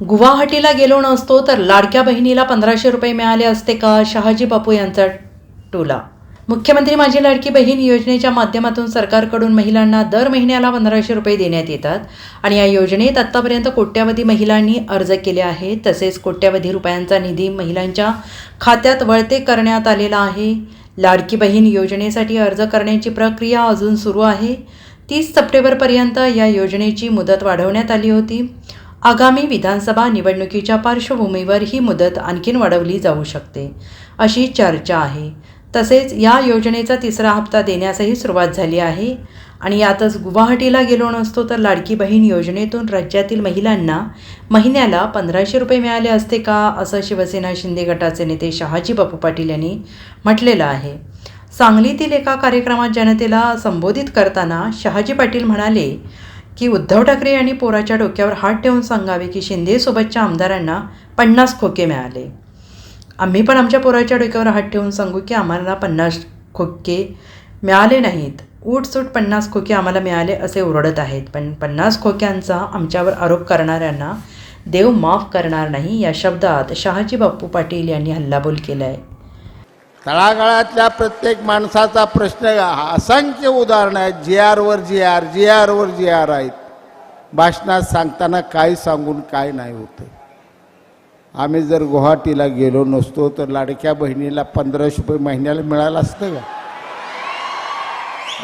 गुवाहाटीला गेलो नसतो तर लाडक्या बहिणीला पंधराशे रुपये मिळाले असते का? शहाजी बापू यांचा टोला. मुख्यमंत्री माझी लाडकी बहीण योजनेच्या माध्यमातून सरकारकडून महिलांना दर महिन्याला पंधराशे रुपये देण्यात येतात आणि या योजनेत आत्तापर्यंत कोट्यावधी महिलांनी अर्ज केले आहे तसेच कोट्यावधी रुपयांचा निधी महिलांच्या खात्यात वळते करण्यात आलेला आहे. लाडकी बहीण योजनेसाठी अर्ज करण्याची प्रक्रिया अजून सुरू आहे. तीस सप्टेंबरपर्यंत या योजनेची मुदत वाढवण्यात आली होती. आगामी विधानसभा निवडणुकीच्या पार्श्वभूमीवर ही मुदत आणखीन वाढवली जाऊ शकते अशी चर्चा आहे. तसेच या योजनेचा तिसरा हप्ता देण्यासही सुरुवात झाली आहे आणि यातच गुवाहाटीला गेलो नसतो तर लाडकी बहीण योजनेतून राज्यातील महिलांना महिन्याला पंधराशे रुपये मिळाले असते का असं शिवसेना शिंदे गटाचे नेते शहाजी बापू पाटील यांनी म्हटलेलं आहे. सांगलीतील एका कार्यक्रमात जनतेला संबोधित करताना शहाजी पाटील म्हणाले की उद्धव ठाकरे यांनी पोराच्या डोक्यावर हात ठेवून सांगावे की शिंदेसोबतच्या आमदारांना पन्नास खोके मिळाले. आम्ही पण आमच्या पोराच्या डोक्यावर हात ठेवून सांगू की आम्हाला पन्नास खोके मिळाले नाहीत. उठसूट पन्नास खोके आम्हाला मिळाले असे ओरडत आहेत. पण पन्नास खोक्यांचा आमच्यावर आरोप करणाऱ्यांना देव माफ करणार नाही या शब्दात शहाजी बाप्पू पाटील यांनी हल्लाबोल केला आहे तळागाळातल्या प्रत्येक माणसाचा प्रश्न असंख्य उदाहरणं आहेत. जी आरवर जी आर जी आरवर जी आर आहेत. भाषणात सांगताना काय सांगून काय नाही होतं. आम्ही जर गुवाहाटीला गेलो नसतो तर लाडक्या बहिणीला पंधराशे रुपये महिन्याला मिळालं असतं का?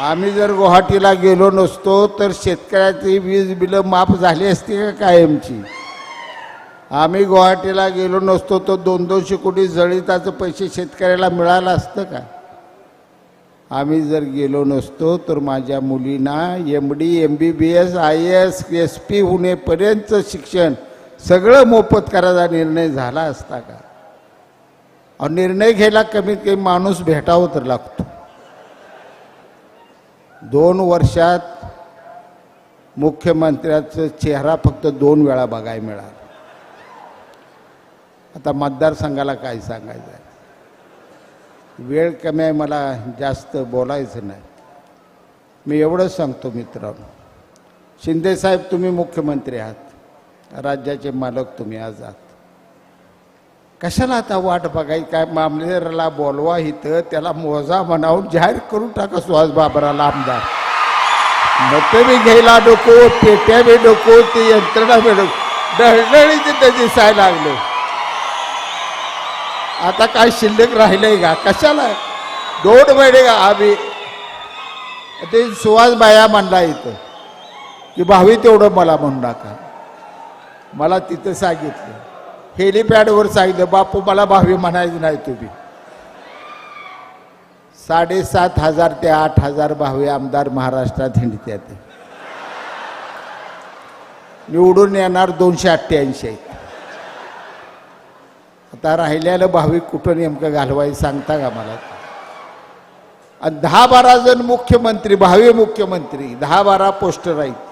आम्ही जर गुवाहाटीला गेलो नसतो तर शेतकऱ्याची वीज बिलं माफ झाली असती का कायमची? आम्ही गुवाहाटीला गेलो नसतो तर दोन दोनशे कोटी जळिताचं पैसे शेतकऱ्याला मिळालं असतं का? आम्ही जर गेलो नसतो तर माझ्या मुलींना M D M B B S I S S P होण्यापर्यंतचं शिक्षण सगळं मोफत करायचा निर्णय झाला असता का? निर्णय घ्यायला कमीत कमी माणूस भेटावं तर लागतो. दोन वर्षात मुख्यमंत्र्याचा चेहरा फक्त दोन वेळा बघायला मिळाला. आता मतदारसंघाला काय सांगायचं आहे? वेळ कमी आहे मला जास्त बोलायचं नाही. मी एवढंच सांगतो मित्रांनो शिंदेसाहेब तुम्ही मुख्यमंत्री आहात. राज्याचे मालक तुम्ही आज आहात. कशाला आता वाट बघाय काय मामलेदाराला बोलवा इथं त्याला मोजा म्हणावून जाहीर करून टाका सुहास बाबराला आमदार. मतं बी घ्यायला नको पेट्या बी नको ते यंत्रणा बी नको. डळडळी तिथं दिसायला लागलं. आता काय शिल्लक राहिलंय का? कशाला? दोन महिने का आम्ही ते सुहास बाया म्हणला इथं की भावी तेवढं मला म्हणू नका. मला तिथं सांगितलं. हेलिपॅडवर सांगितलं बापू मला भावी म्हणायचं नाही तुम्ही. साडेसात हजार ते आठ हजार भावी आमदार महाराष्ट्रात हिंडत्यात. निवडून येणार दोनशे अठ्ठ्याऐंशी. आहेत आता राहिलेलं भाविक कुठं नेमकं घालवायचं सांगता का मला? आणि दहा बारा जण मुख्यमंत्री भावी मुख्यमंत्री दहा बारा पोस्टर आहेत.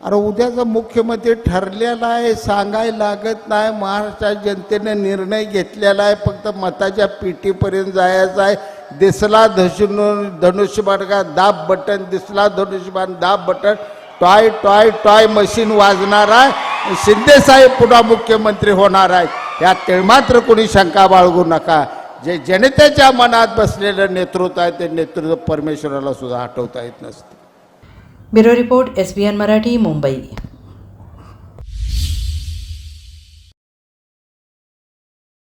अरे उद्याचा मुख्यमंत्री ठरलेला आहे सांगायला लागत नाही. महाराष्ट्र जनतेने निर्णय घेतलेला आहे फक्त मताच्या पेटीपर्यंत जायचं आहे. दिसला धनुष्य धनुष्यबाण का दाब बटन. दिसला धनुष्यबाण दाब button. Toy toy toy machine वाजणार आहे. शिंदे साहेब पुन्हा मुख्यमंत्री होणार आहेत. यात मात्र कोणी शंका बाळगू नका. जे जनतेच्या मनात बसलेलं नेतृत्व आहे ते नेतृत्व परमेश्वराला सुद्धा हटवता येत नसतं. Bureau report S B N Marathi Mumbai.